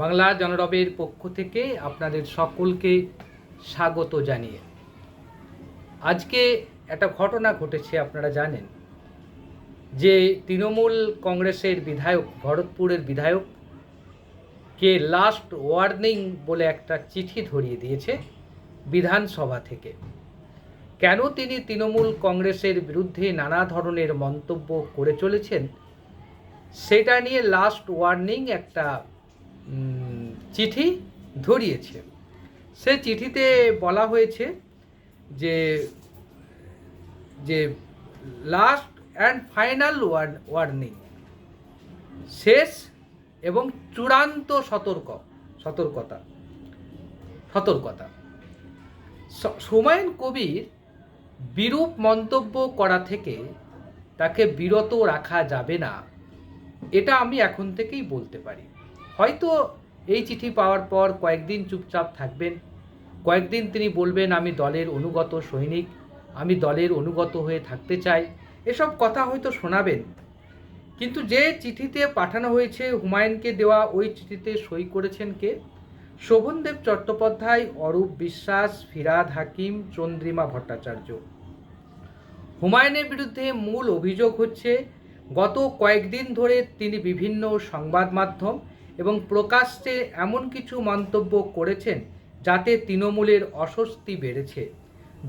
বাংলা জনরবের পক্ষ থেকে আপনাদের সকলকে স্বাগত জানিয়ে। আজকে একটা ঘটনা ঘটেছে, আপনারা জানেন, যে তৃণমূল কংগ্রেসের বিধায়ক, ভরতপুরের বিধায়ক কে লাস্ট ওয়ার্নিং বলে একটা চিঠি ধরিয়ে দিয়েছে বিধানসভা থেকে। কেন তিনি তৃণমূল কংগ্রেসের বিরুদ্ধে নানা ধরনের মন্তব্য করে চলেছেন, সেটা নিয়ে লাস্ট ওয়ার্নিং একটা চিঠি ধরিয়েছে। সে চিঠিতে বলা হয়েছে যে যে last and final word warning শেষ এবং চূড়ান্ত সতর্ক, সতর্কতা সতর্কতা। স- হুমায়ুন কবির বিরূপ মন্তব্য করা থেকে তাকে বিরত রাখা যাবে না, এটা আমি এখন থেকেই বলতে পারি। হয়তো এই চিঠি পাওয়ার পর কয়েকদিন চুপচাপ থাকবেন। কয়েকদিন তিনি বলবেন, আমি দলের অনুগত সৈনিক, আমি দলের অনুগত হয়ে থাকতে চাই। এসব কথা হয়তো শোনাবেন। কিন্তু যে চিঠিতে পাঠানো হয়েছে, হুমায়ুনকে দেওয়া ওই চিঠিতে সই করেছেন কে? শোভনদেব চট্টোপাধ্যায়, অরূপ বিশ্বাস, ফিরাদ হাকিম, চন্দ্রিমা ভট্টাচার্য। হুমায়ুনের বিরুদ্ধে মূল অভিযোগ হচ্ছে, গত কয়েকদিন ধরে তিনি বিভিন্ন সংবাদ মাধ্যম এবং প্রকাশ্যে এমন কিছু মন্তব্য করেছেন যাতে তৃণমূলের অস্বস্তি বেড়েছে।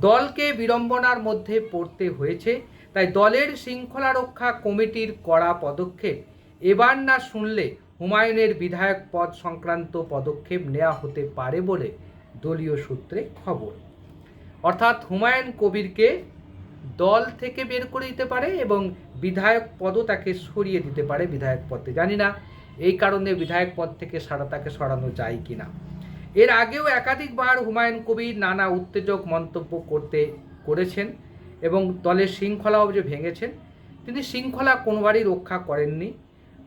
দলকে বিড়ম্বনার মধ্যে পড়তে হয়েছে, তাই দলের শৃঙ্খলা রক্ষা কমিটির কড়া পদক্ষেপ এবার না শুনলে হুমায়ুনের বিধায়ক পদ সংক্রান্ত পদক্ষেপ নেওয়া হতে পারে বলে দলীয় সূত্রে খবর। অর্থাৎ হুমায়ুন কবিরকে দল থেকে বের করে দিতে পারে এবং বিধায়ক পদও তাকে সরিয়ে দিতে পারে, বিধায়ক পদে জানি না এই কারণে বিধায়ক পদ থেকে সারা তাকে সরানো যায় কি না এর আগেও একাধিকবার হুমায়ুন কবির নানা উত্তেজক মন্তব্য করতে, করেছেন এবং দলের শৃঙ্খলাও যে ভেঙেছেন, তিনি শৃঙ্খলা কোনোবারই রক্ষা করেননি।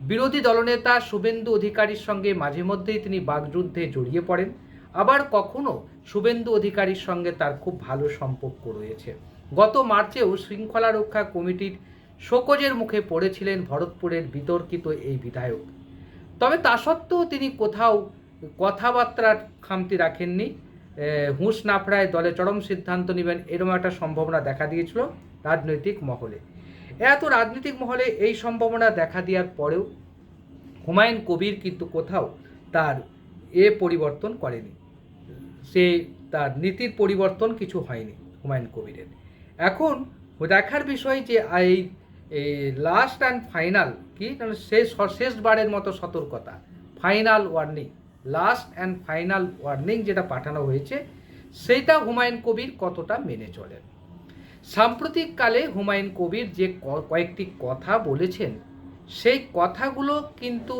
বিরোধী দলনেতা শুভেন্দু অধিকারীর সঙ্গে মাঝে মধ্যেই তিনি বাগযুদ্ধে জড়িয়ে পড়েন। আবার কখনো শুভেন্দু অধিকারীর সঙ্গে তার খুব ভালো সম্পর্ক রয়েছে। গত মার্চেও শৃঙ্খলা রক্ষা কমিটির শোকজের মুখে পড়েছিলেন ভরতপুরের বিতর্কিত এই বিধায়ক। তবে তা সত্ত্বেও তিনি কোথাও কথাবার্তার খামতি রাখেননি। হুঁশ না ফেরায় দলে চরম সিদ্ধান্ত নেবেন এরকম একটা সম্ভাবনা দেখা দিয়েছিল রাজনৈতিক মহলে। এত রাজনৈতিক মহলে এই সম্ভাবনা দেখা দেওয়ার পরেও হুমায়ুন কবির কিন্তু কোথাও তার এ পরিবর্তন করেনি। সে তার নীতির পরিবর্তন কিছু হয়নি হুমায়ুন কবিরের। এখন দেখার বিষয় যে এই লাস্ট অ্যান্ড ফাইনাল কি? শেষ, শেষবারের মতো সতর্কতা। Final warning last and final warning যেটা পাঠানো হয়েছে, সেইটা হুমায়ুন কবির কতটা মেনে চলেন? সাম্প্রতিককালে হুমায়ুন কবির যে কয়েকটি কথা বলেছেন, সেই কথাগুলো কিন্তু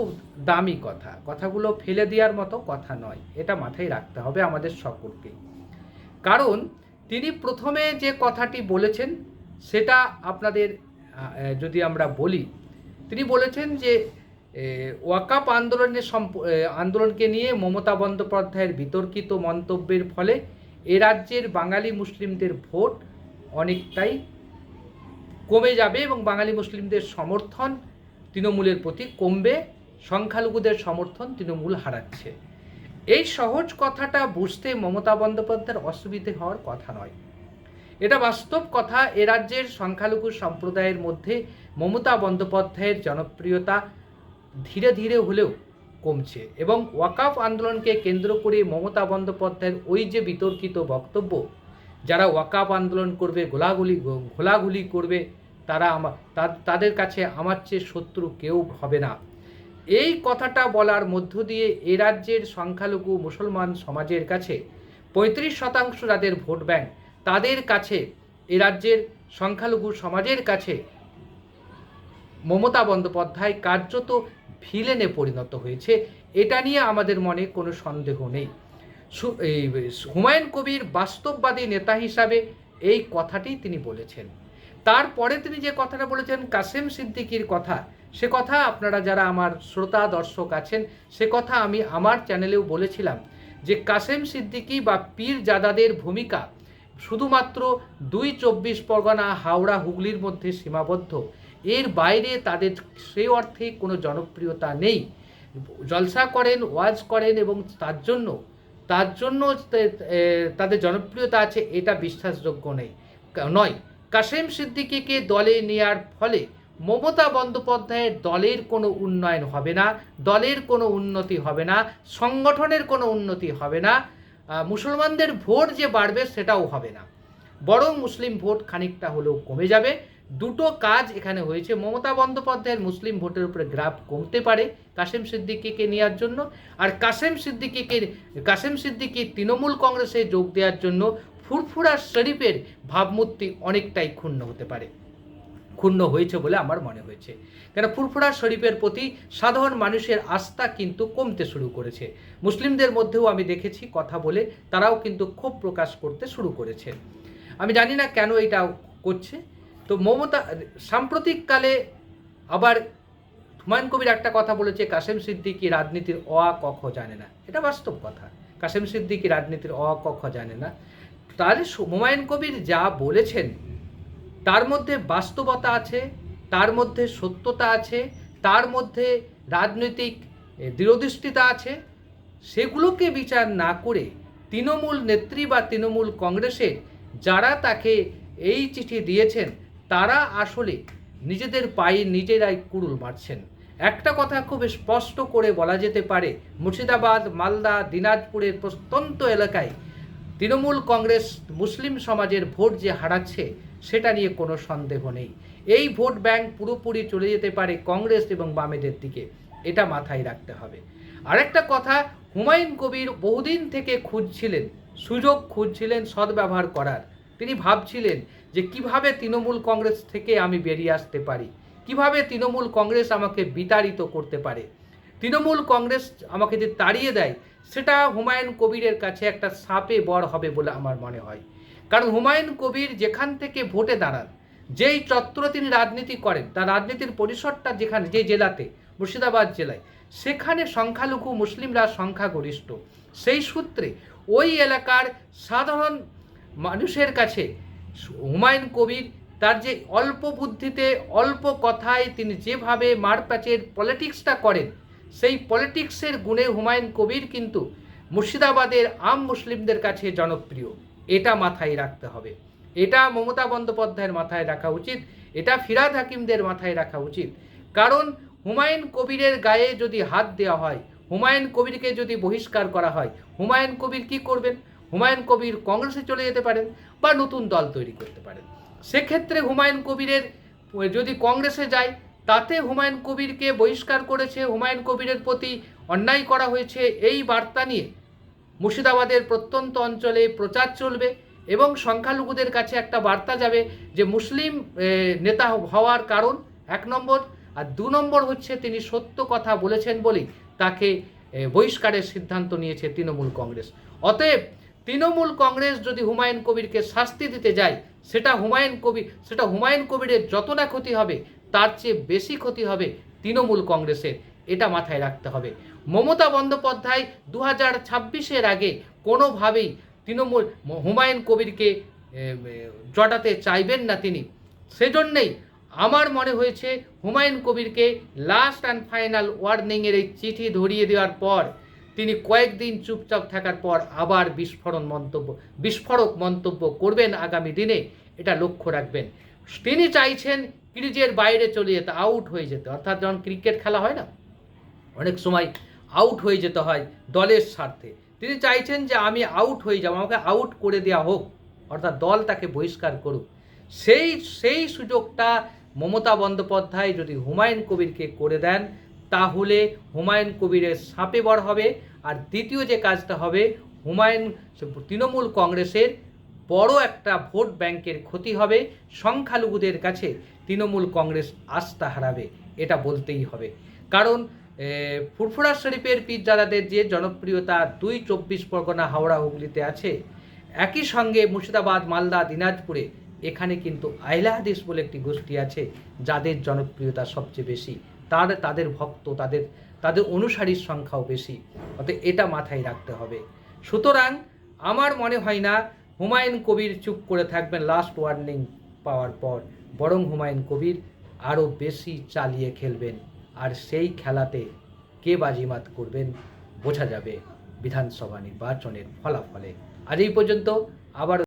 দামি কথা। কথাগুলো ফেলে দেওয়ার মতো কথা নয়। এটা মাথায় রাখতে হবে আমাদের সকলকেই কারণ তিনি প্রথমে যে কথাটি বলেছেন, সেটা আপনাদের যদি আমরা বলি, তিনি বলেছেন যে ওয়াকাপ আন্দোলনের আন্দোলনকে নিয়ে মমতা বন্দ্যোপাধ্যায়ের বিতর্কিত মন্তব্যের ফলে এ রাজ্যের বাঙালি মুসলিমদের ভোট অনেকটাই কমে যাবে এবং বাঙালি মুসলিমদের সমর্থন তৃণমূলের প্রতি কমবে, সংখ্যালঘুদের সমর্থন তৃণমূল হারাচ্ছে। এই সহজ কথাটা বুঝতে মমতা বন্দ্যোপাধ্যায়ের অসুবিধে হওয়ার কথা নয়। এটা বাস্তব কথা। এ রাজ্যের সংখ্যালঘু সম্প্রদায়ের মধ্যে মমতা বন্দ্যোপাধ্যায়ের জনপ্রিয়তা ধীরে ধীরে হলেও কমছে এবং ওয়াকাফ আন্দোলনকে কেন্দ্র করে মমতা বন্দ্যোপাধ্যায়ের ওই যে বিতর্কিত বক্তব্য, যারা ওয়াকাফ আন্দোলন করবে, গোলাগুলি ঘোলাগুলি করবে, তারা আমার তাদের কাছে আমার চেয়ে শত্রু কেউ হবে না। এই কথাটা বলার মধ্য দিয়ে এ রাজ্যের সংখ্যালঘু মুসলমান সমাজের কাছে পঁয়ত্রিশ শতাংশ যাদের ভোট ব্যাংক তাদের কাছে, এ রাজ্যের সংখ্যালঘু সমাজের কাছে মমতা বন্দ্যোপাধ্যায় কার্যত ভিলেনে পরিণত হয়েছে। এটা নিয়ে আমাদের মনে কোনো সন্দেহ নেই। হুমায়ুন কবির বাস্তববাদী নেতা হিসাবে এই কথাটি তিনি বলেছেন। তারপরে তিনি যে কথাটা বলেছেন, কাসেম সিদ্দিকির কথা, সে কথা আপনারা যারা আমার শ্রোতা, দর্শক আছেন, সে কথা আমি আমার চ্যানেলেও বলেছিলাম যে কাসেম সিদ্দিকি বা পীর জাদাদের ভূমিকা শুধুমাত্র দুই চব্বিশ পরগনা, হাওড়া, হুগলির মধ্যে সীমাবদ্ধ। এর বাইরে তাদের সেই অর্থে কোনো জনপ্রিয়তা নেই। জলসা করেন, ওয়াজ করেন এবং তার জন্য তার জন্য তাদের জনপ্রিয়তা আছে এটা বিশ্বাসযোগ্য নেই নয়। কাশেম সিদ্দিকিকে দলে নেওয়ার ফলে মমতা বন্দ্যোপাধ্যায়ের দলের কোনো উন্নয়ন হবে না, দলের কোনো উন্নতি হবে না, সংগঠনের কোনো উন্নতি হবে না। মুসলমানদের ভোট যে বাড়বে সেটাও হবে না। বরং মুসলিম ভোট খানিকটা হলেও কমে যাবে। দুটো কাজ এখানে হয়েছে। মমতা বন্দ্যোপাধ্যায়ের মুসলিম ভোটের উপরে গ্রাফ কমতে পারে কাসেম সিদ্দিকিকে নেওয়ার জন্য। আর কাসেম সিদ্দিকিকে কাসেম সিদ্দিকি তৃণমূল কংগ্রেসে যোগ দেওয়ার জন্য ফুরফুরা শরীফের ভাবমূর্তি অনেকটাই ক্ষুণ্ণ হতে পারে। ক্ষুণ্ণ হয়েছে বলে আমার মনে হয়েছে। কেন ফুরফুরা শরীফের প্রতি সাধারণ মানুষের আস্থা কিন্তু কমতে শুরু করেছে। মুসলিমদের মধ্যেও আমি দেখেছি কথা বলে তারাও কিন্তু ক্ষোভ প্রকাশ করতে শুরু করেছে। আমি জানি না কেন এটা করছে। তো মমতা, সাম্প্রতিককালে আবার হুমায়ুন কবির একটা কথা বলেছে কাসেম সিদ্দিকি রাজনীতির অ আ ক খ জানে না। এটা বাস্তব কথা। কাসেম সিদ্দিকি রাজনীতির অ আ ক খ জানে না। তার হুমায়ুন কবির যা বলেছেন তার মধ্যে বাস্তবতা আছে, তার মধ্যে সত্যতা আছে, তার মধ্যে রাজনৈতিক দৃঢ়দৃষ্টিতা আছে। সেগুলোকে বিচার না করে তৃণমূল নেত্রী বা তৃণমূল কংগ্রেসের যারা তাকে এই চিঠি দিয়েছেন, তারা আসলে নিজেদের পায়ে নিজেরাই কুড়ুল মারছেন। একটা কথা খুব স্পষ্ট করে বলা যেতে পারে, মুর্শিদাবাদ, মালদা, দিনাজপুরের প্রত্যন্ত এলাকায় তৃণমূল কংগ্রেস মুসলিম সমাজের ভোট যে হারাচ্ছে, সেটা নিয়ে কোনো সন্দেহ নেই। এই ভোট ব্যাংক পুরোপুরি চলে যেতে পারে কংগ্রেস এবং বামেদের দিকে। এটা মাথায় রাখতে হবে। আরেকটা কথা, হুমায়ুন কবির বহুদিন থেকে খুঁজছিলেন, সুযোগ খুঁজছিলেন সদ্ব্যবহার করার। তিনি ভাবছিলেন যে কীভাবে তৃণমূল কংগ্রেস থেকে আমি বেরিয়ে আসতে পারি? কীভাবে তৃণমূল কংগ্রেস আমাকে বিতাড়িত করতে পারে? তৃণমূল কংগ্রেস আমাকে যে তাড়িয়ে দেয় সেটা হুমায়ুন কবিরের কাছে একটা সাপে বড় হবে বলে আমার মনে হয়। কারণ হুমায়ুন কবির যেখান থেকে ভোটে দাঁড়ান, যেই চত্বরে তিনি রাজনীতি করেন, তার রাজনীতির পরিসরটা যেখানে, যে জেলাতে, মুর্শিদাবাদ জেলায়, সেখানে সংখ্যালঘু মুসলিমরা সংখ্যাগরিষ্ঠ। সেই সূত্রে ওই এলাকার সাধারণ মানুষের কাছে হুমায়ুন কবির তার যে অল্প বুদ্ধিতে, অল্প কথায় তিনি যেভাবে মারপ্যাচের পলিটিক্সটা করেন সেই পলিটিক্সের গুণে হুমায়ুন কবির কিন্তু মুর্শিদাবাদের আম মুসলিমদের কাছে জনপ্রিয়। এটা মাথায় রাখতে হবে। এটা মমতা বন্দ্যোপাধ্যায়ের মাথায় রাখা উচিত। এটা ফিরাদ হাকিমদের মাথায় রাখা উচিত। কারণ হুমায়ুন কবিরের গায়ে যদি হাত দেওয়া হয়, হুমায়ুন কবিরকে যদি বহিষ্কার করা হয়, হুমায়ুন কবির কি করবেন? হুমায়ুন কবির কংগ্রেসে চলে যেতে পারেন বা নতুন দল তৈরি করতে পারেন। সেক্ষেত্রে হুমায়ুন কবিরের যদি কংগ্রেসে যায় তাতে হুমায়ুন কবিরকে বহিষ্কার করেছে। হুমায়ুন কবিরের প্রতি অন্যায় করা হয়েছে। এই বার্তা নিয়ে মুর্শিদাবাদের প্রত্যন্ত অঞ্চলে প্রচার চলবে এবং সংখ্যালঘুদের কাছে একটা বার্তা যাবে যে মুসলিম নেতা হওয়ার কারণ এক নম্বর। আর দু নম্বর হচ্ছে তিনি সত্য কথা বলেছেন বলেই তাকে বহিষ্কারের সিদ্ধান্ত নিয়েছে তৃণমূল কংগ্রেস। অতএব তৃণমূল কংগ্রেস যদি হুমায়ুন কবিরকে শাস্তি দিতে যায়, সেটা হুমায়ুন কবির সেটা হুমায়ুন কবিরের যত না ক্ষতি হবে তার চেয়ে বেশি ক্ষতি হবে তৃণমূল কংগ্রেসের। এটা মাথায় রাখতে হবে। মমতা বন্দ্যোপাধ্যায় দু হাজার ছাব্বিশের আগে কোনোভাবেই তৃণমূল হুমায়ুন কবিরকে জটাতে চাইবেন না তিনি। সেজন্যেই আমার মনে হয়েছে হুমায়ুন কবিরকে লাস্ট অ্যান্ড ফাইনাল ওয়ার্নিংয়ের এই চিঠি ধরিয়ে দেওয়ার পর, তিনি কয়েকদিন চুপচাপ থাকার পর আবার বিস্ফোরণ মন্তব্য, বিস্ফোরক মন্তব্য করবেন আগামী দিনে। এটা লক্ষ্য রাখবেন। তিনি চাইছেন ক্রিজের বাইরে চলে যেতে আউট হয়ে যেতে। অর্থাৎ যখন ক্রিকেট খেলা হয় না, অনেক সময় আউট হয়ে যেতে হয় দলের স্বার্থে। তিনি চাইছেন যে আমি আউট হয়ে যাব, আমাকে আউট করে দেওয়া হোক, অর্থাৎ দল তাকে বহিষ্কার করুক। সেই সেই সুযোগটা মমতা বন্দ্যোপাধ্যায় যদি হুমায়ুন কবিরকে করে দেন, তাহলে হুমায়ুন কবিরের সাপে বর হবে। আর দ্বিতীয় যে কাজটা হবে, হুমায়ুন তৃণমূল কংগ্রেসের বড় একটা ভোট ব্যাংকের ক্ষতি হবে। সংখ্যালঘুদের কাছে তৃণমূল কংগ্রেস আস্থা হারাবে, এটা বলতেই হবে। কারণ ফুরফুরা শরীফের পীরজাদাদের যে জনপ্রিয়তা, দুই চব্বিশ পরগনা হাওড়া হুগলিতে আছে, একই সঙ্গে মুর্শিদাবাদ, মালদা, দিনাজপুরে, এখানে কিন্তু আইলা হাদিস বলে একটি গোষ্ঠী আছে, যাদের জনপ্রিয়তা সবচেয়ে বেশি। তার, তাদের ভক্ত, তাদের তাদের অনুসারীর সংখ্যাও বেশি। অতএব এটা মাথায় রাখতে হবে। সুতরাং, আমার মনে হয় না, হুমায়ুন কবির চুপ করে থাকবেন লাস্ট ওয়ার্নিং পাওয়ার পর। বরং হুমায়ুন কবির আরও বেশি চালিয়ে খেলবেন। আর সেই খেলাতে কে বাজিমাত করবেন বোঝা যাবে। বিধানসভা নির্বাচনের ফলাফলে। আজ এই পর্যন্ত আবার